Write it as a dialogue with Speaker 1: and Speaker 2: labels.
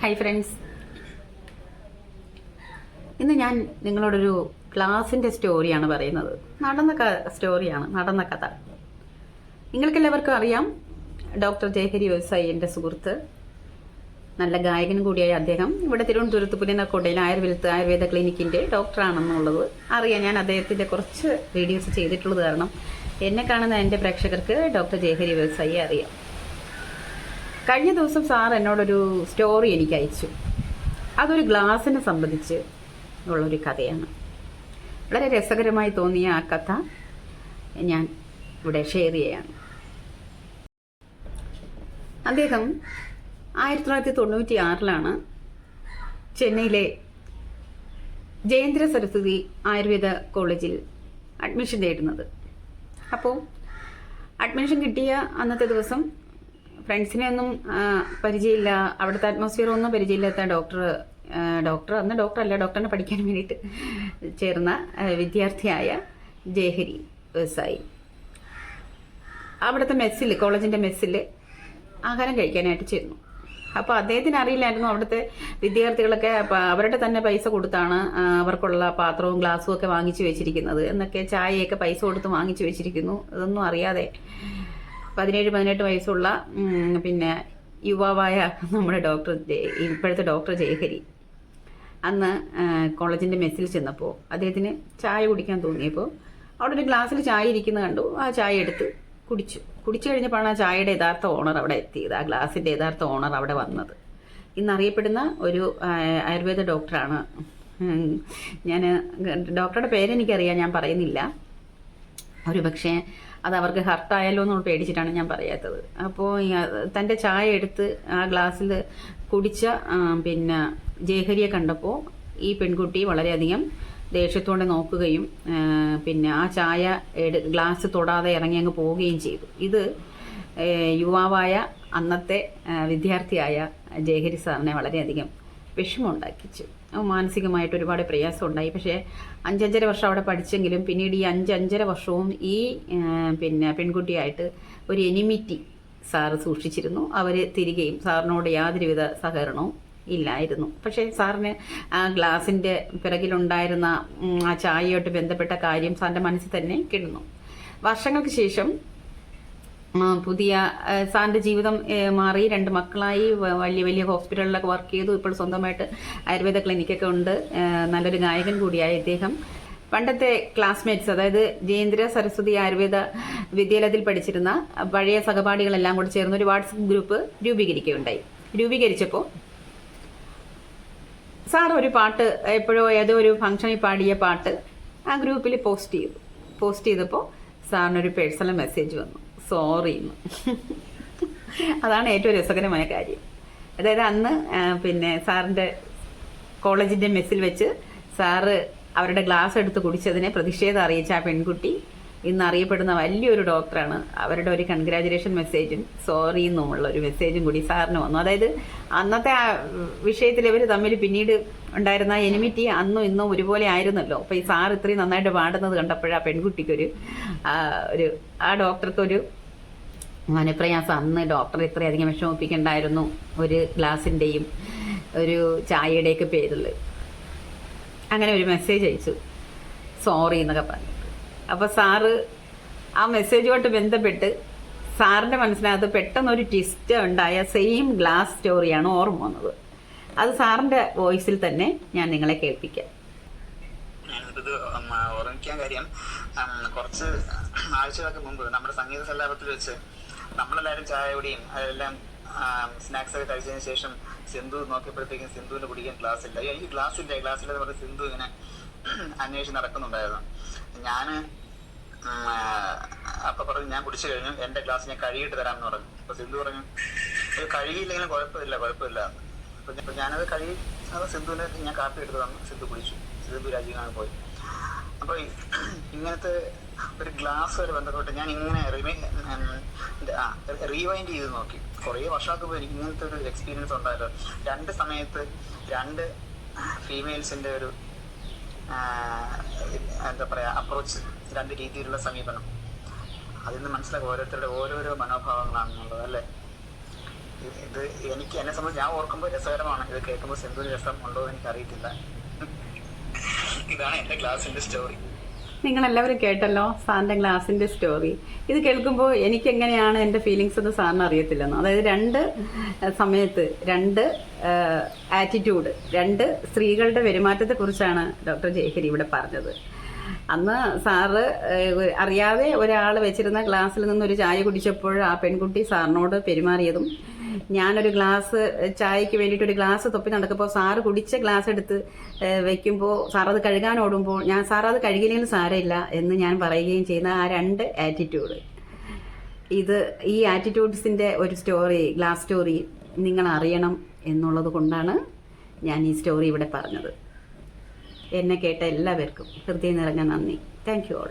Speaker 1: Hi friends ഇന്ന് ഞാൻ നിങ്ങളോടൊരു ക്ലാസിന്റെ സ്റ്റോറിയാണ് പറയുന്നത്. നടന്ന സ്റ്റോറിയാണ് നടന്ന കഥ. നിങ്ങൾക്കെല്ലാവർക്കും അറിയാം ഡോക്ടർ ജയഹരി വ്യവസായി എന്റെ സുഹൃത്ത്. നല്ല ഗായകനും കൂടിയായ അദ്ദേഹം. ഇവിടെ തിരുവനന്തപുരത്ത് പുലിനക്കോട്ടയിൽ ആയുർവേദ ആയുർവേദ ക്ലിനിക്കിന്റെ ഡോക്ടറാണെന്നുള്ളത് അറിയാം ഞാൻ അദ്ദേഹത്തിന്റെ കുറച്ച് വീഡിയോസ് ചെയ്തിട്ടുള്ളത് കാരണം എന്നെ കാണുന്ന എന്റെ പ്രേക്ഷകർക്ക് ഡോക്ടർ ജയഹരി വ്യവസായി അറിയാം. കഴിഞ്ഞ ദിവസം സാർ എന്നോടൊരു സ്റ്റോറി എനിക്ക് അയച്ചു. അതൊരു ഗ്ലാസിനെ സംബന്ധിച്ച് ഉള്ളൊരു കഥയാണ്. വളരെ രസകരമായി തോന്നിയ ആ കഥ ഞാൻ ഇവിടെ ഷെയർ ചെയ്യാണ് അദ്ദേഹം ആയിരത്തി തൊള്ളായിരത്തി തൊണ്ണൂറ്റി ആറിലാണ് ചെന്നൈയിലെ ജയേന്ദ്ര സരസ്വതി ആയുർവേദ കോളേജിൽ അഡ്മിഷൻ തേടുന്നത്. അപ്പോൾ അഡ്മിഷൻ കിട്ടിയ അന്നത്തെ ദിവസം ഫ്രണ്ട്സിനെ ഒന്നും പരിചയമില്ല. അവിടുത്തെ അറ്റ്മോസ്ഫിയർ ഒന്നും പരിചയമില്ലാത്ത ഡോക്ടർ ഡോക്ടർ അന്ന് ഡോക്ടർ അല്ല ഡോക്ടറിനെ പഠിക്കാൻ വേണ്ടിയിട്ട് ചേർന്ന വിദ്യാർത്ഥിയായ ജയഹരി വ്യവസായി അവിടുത്തെ മെസ്സിൽ കോളേജിന്റെ മെസ്സിൽ ആഹാരം കഴിക്കാനായിട്ട് ചേർന്നു. അപ്പോൾ അദ്ദേഹത്തിന് അറിയില്ലായിരുന്നു അവിടുത്തെ വിദ്യാർത്ഥികളൊക്കെ അവരുടെ തന്നെ പൈസ കൊടുത്താണ് അവർക്കുള്ള പാത്രവും ഗ്ലാസ്സും ഒക്കെ വാങ്ങിച്ചു വെച്ചിരിക്കുന്നത്. എന്നൊക്കെ ചായയൊക്കെ പൈസ കൊടുത്ത് വാങ്ങിച്ചു വെച്ചിരിക്കുന്നു. ഇതൊന്നും അറിയാതെ പതിനേഴ് പതിനെട്ട് വയസ്സുള്ള പിന്നെ യുവാവായ നമ്മുടെ ഡോക്ടർ ഇപ്പോഴത്തെ ഡോക്ടർ ജയഹരി. അന്ന് കോളേജിന്റെ മെസ്സിൽ ചെന്നപ്പോൾ അദ്ദേഹത്തിന് ചായ കുടിക്കാൻ തോന്നിയപ്പോൾ അവിടെ ഒരു ഗ്ലാസ്സിൽ ചായ ഇരിക്കുന്നത് കണ്ടു. ആ ചായ എടുത്ത് കുടിച്ചു. കുടിച്ചു കഴിഞ്ഞപ്പോഴാണ് ആ ചായയുടെ യഥാർത്ഥ ഓണർ അവിടെ എത്തിയത്. ആ ഗ്ലാസിന്റെ യഥാർത്ഥ ഓണർ അവിടെ വന്നത്. ഇന്ന് അറിയപ്പെടുന്ന ഒരു ആയുർവേദ ഡോക്ടറാണ്. ഞാൻ ഡോക്ടറുടെ പേരെനിക്കറിയാം ഞാൻ പറയുന്നില്ല. ഒരു പക്ഷേ അത് അവർക്ക് ഹർട്ടായാലോ എന്ന് പേടിച്ചിട്ടാണ് ഞാൻ പറയാത്തത്. അപ്പോൾ തന്റെ ചായ എടുത്ത് ആ ഗ്ലാസ്സിൽ കുടിച്ച പിന്നെ ജേഹരിയെ കണ്ടപ്പോൾ ഈ പെൺകുട്ടി വളരെയധികം ദേഷ്യത്തോടെ നോക്കുകയും പിന്നെ ആ ചായ എടു ഗ്ലാസ് തൊടാതെ ഇറങ്ങി അങ്ങ് പോവുകയും ചെയ്തു. ഇത് യുവാവായ അന്നത്തെ വിദ്യാർത്ഥിയായ ജയഹരി സാറിനെ വളരെയധികം വിഷമമുണ്ടാക്കിച്ചു. മാനസികമായിട്ട് ഒരുപാട് പ്രയാസം ഉണ്ടായി പക്ഷേ അഞ്ചഞ്ചര വർഷം അവിടെ പഠിച്ചെങ്കിലും പിന്നീട് ഈ അഞ്ചഞ്ചര വർഷവും ഈ പിന്നെ പെൺകുട്ടിയായിട്ട് ഒരു എനിമിറ്റി സാറ് സൂക്ഷിച്ചിരുന്നു. അവർ തിരികെയും സാറിനോട് യാതൊരുവിധ സഹകരണവും ഇല്ലായിരുന്നു. പക്ഷേ സാറിന് ആ ഗ്ലാസിന്റെ പിറകിലുണ്ടായിരുന്ന ആ ചായയോട്ട് ബന്ധപ്പെട്ട കാര്യം സാറിന്റെ മനസ്സിൽ തന്നെ കിടന്നു. വർഷങ്ങൾക്ക് ശേഷം പുതിയ സാറിന്റെ ജീവിതം മാറി. രണ്ട് മക്കളായി. വലിയ വലിയ ഹോസ്പിറ്റലിലൊക്കെ വർക്ക് ചെയ്തു. ഇപ്പോൾ സ്വന്തമായിട്ട് ആയുർവേദ ക്ലിനിക്കൊക്കെ ഉണ്ട്. നല്ലൊരു ഗായകൻ കൂടിയായി അദ്ദേഹം പണ്ടത്തെ ക്ലാസ്മേറ്റ്സ് അതായത് ജയേന്ദ്ര സരസ്വതി ആയുർവേദ വിദ്യാലയത്തിൽ പഠിച്ചിരുന്ന പഴയ സഹപാഠികളെല്ലാം കൂടി ചേർന്ന് ഒരു വാട്സപ്പ് ഗ്രൂപ്പ് രൂപീകരിക്കുകയുണ്ടായി. രൂപീകരിച്ചപ്പോൾ സാർ ഒരു പാട്ട് എപ്പോഴോ ഏതോ ഒരു ഫംഗ്ഷനിൽ പാടിയ പാട്ട് ആ ഗ്രൂപ്പിൽ പോസ്റ്റ് ചെയ്തു. പോസ്റ്റ് ചെയ്തപ്പോൾ സാറിനൊരു പേഴ്സണൽ മെസ്സേജ് വന്നു. സോറി അതാണ് ഏറ്റവും രസകരമായ കാര്യം. അതായത് അന്ന് പിന്നെ സാറിന്റെ കോളേജിന്റെ മെസ്സിൽ വെച്ച് സാറ് അവരുടെ ഗ്ലാസ് എടുത്ത് കുടിച്ചതിനെ പ്രതിഷേധം അറിയിച്ച ആ പെൺകുട്ടി ഇന്ന് അറിയപ്പെടുന്ന വലിയൊരു ഡോക്ടറാണ്. അവരുടെ ഒരു കൺഗ്രാജുലേഷൻ മെസ്സേജും സോറി എന്നുമുള്ള ഒരു മെസ്സേജും കൂടി സാറിന് വന്നു. അതായത് അന്നത്തെ ആ വിഷയത്തിൽ ഇവർ തമ്മിൽ പിന്നീട് ഉണ്ടായിരുന്ന എനിമിറ്റി അന്നും ഇന്നും ഒരുപോലെ ആയിരുന്നല്ലോ. അപ്പോൾ ഈ സാർ ഇത്രയും നന്നായിട്ട് പാടുന്നത് കണ്ടപ്പോഴാ ആ പെൺകുട്ടിക്കൊരു ഒരു ആ ഡോക്ടർക്കൊരു മനപ്രയാസം അന്ന് ഡോക്ടർ ഇത്രയധികം വിഷമിപ്പിക്കണ്ടായിരുന്നു. ഒരു ഗ്ലാസിന്റെയും ഒരു ചായയുടെയൊക്കെ പേരിൽ അങ്ങനെ ഒരു മെസ്സേജ് അയച്ചു. സോറി എന്നൊക്കെ പറഞ്ഞു. അപ്പോൾ സാറ് ആ മെസ്സേജുമായിട്ട് ബന്ധപ്പെട്ട് സാറിന്റെ മനസ്സിനകത്ത് പെട്ടെന്ന് ഒരു ട്വിസ്റ്റ് ഉണ്ടായ സെയിം ഗ്ലാസ് സ്റ്റോറിയാണ് ഓർമ്മ വന്നത്. അത് സാറിന്റെ വോയിസിൽ തന്നെ ഞാൻ നിങ്ങളെ കേൾപ്പിക്കാം.
Speaker 2: ഓർമ്മിക്കാൻ കാര്യം കുറച്ച് ആഴ്ചകൾക്ക് മുമ്പ് നമ്മുടെ സംഗീത സല്ലാപത്തിൽ വെച്ച് നമ്മളെല്ലാവരും ചായ കുടിയും അതെല്ലാം സ്നാക്സ് ഒക്കെ കഴിച്ചതിന് ശേഷം സിന്ധു നോക്കിയപ്പോഴത്തേക്കും സിന്ധുവിന് കുടിക്കാൻ ഗ്ലാസ് ഇല്ല. എനിക്ക് ഗ്ലാസ് ഇല്ല. ഗ്ലാസ് ഇല്ലെന്ന് പറഞ്ഞ് സിന്ധു ഇങ്ങനെ അന്വേഷിച്ച് നടക്കുന്നുണ്ടായിരുന്നു. ഉം, അപ്പൊ പറഞ്ഞു ഞാൻ കുടിച്ചു കഴിഞ്ഞു. എന്റെ ഗ്ലാസ് ഞാൻ കഴുകിയിട്ട് തരാമെന്ന് പറഞ്ഞു. അപ്പൊ സിന്ധു പറഞ്ഞു "ഇത് കഴുകിയില്ലെങ്കിലും കുഴപ്പമില്ല കുഴപ്പമില്ല. അപ്പൊ ഞാൻ- ഞാനത് കഴുകി സിന്ധുവിന് ഞാൻ കാപ്പി എടുത്ത് തന്നു. സിന്ധു കുടിച്ചു. സിന്ധു രാജീവാണ് പോയി. അപ്പൊ ഇങ്ങനത്തെ ഒരു ഗ്ലാസ് വരെ ബന്ധപ്പെട്ട് ഞാൻ ഇങ്ങനെ റീവൈൻഡ് ചെയ്ത് നോക്കി. കുറേ വർഷങ്ങൾക്ക് പോയി ഇങ്ങനത്തെ ഒരു എക്സ്പീരിയൻസ് ഉണ്ടായല്ലോ. രണ്ട് സമയത്ത് രണ്ട് ഫീമെയിൽസിന്റെ ഒരു എന്താ പറയാ അപ്രോച്ച് രണ്ട് രീതിയിലുള്ള സമീപനം. അതിൽ നിന്ന് മനസ്സിലാക്കുക ഓരോരുത്തരുടെ ഓരോരോ മനോഭാവങ്ങളാണെന്നുള്ളത് അല്ലേ? ഇത് എനിക്ക് എന്നെ സംബന്ധിച്ച് ഞാൻ ഓർക്കുമ്പോൾ രസകരമാണ്. ഇത് കേൾക്കുമ്പോൾ സിന്ധു രസം ഉണ്ടോ എന്ന് അറിയത്തില്ല ഇതാണ് എന്റെ ക്ലാസിന്റെ സ്റ്റോറി.
Speaker 1: നിങ്ങൾ എല്ലാവരും കേട്ടല്ലോ സാറിന്റെ ഗ്ലാസിന്റെ സ്റ്റോറി. ഇത് കേൾക്കുമ്പോൾ എനിക്ക് എങ്ങനെയാണ് എന്റെ ഫീലിങ്സ് എന്ന് സാറിന് അറിയത്തില്ലെന്ന്. അതായത് രണ്ട് സമയത്ത് രണ്ട് ആറ്റിറ്റ്യൂഡ് രണ്ട് സ്ത്രീകളുടെ പെരുമാറ്റത്തെക്കുറിച്ചാണ് ഡോക്ടർ ജയഹരി ഇവിടെ പറഞ്ഞത്. അന്ന് സാറ് അറിയാതെ ഒരാൾ വെച്ചിരുന്ന ഗ്ലാസ്സിൽ നിന്ന് ഒരു ചായ കുടിച്ചപ്പോൾ ആ പെൺകുട്ടി സാറിനോട് പെരുമാറിയതും ഞാനൊരു ഗ്ലാസ് ചായക്ക് വേണ്ടിയിട്ട് ഒരു ഗ്ലാസ് തൊപ്പി നടക്കുമ്പോൾ സാറ് കുടിച്ച ഗ്ലാസ് എടുത്ത് വെക്കുമ്പോൾ സാർ അത് കഴുകാൻ ഓടുമ്പോൾ ഞാൻ സാർ അത് കഴുകിയില്ലെങ്കിൽ സാരമില്ല എന്ന് ഞാൻ പറയുകയും ചെയ്യുന്ന ആ രണ്ട് ആറ്റിറ്റ്യൂഡ് ഇത് ഈ ആറ്റിറ്റ്യൂഡ്സിന്റെ ഒരു സ്റ്റോറി ഗ്ലാസ് സ്റ്റോറി നിങ്ങൾ അറിയണം എന്നുള്ളത് കൊണ്ടാണ് ഞാൻ ഈ സ്റ്റോറി ഇവിടെ പറഞ്ഞത്. എന്നെ കേട്ട എല്ലാവർക്കും ഹൃദയം നിറഞ്ഞ നന്ദി. Thank you all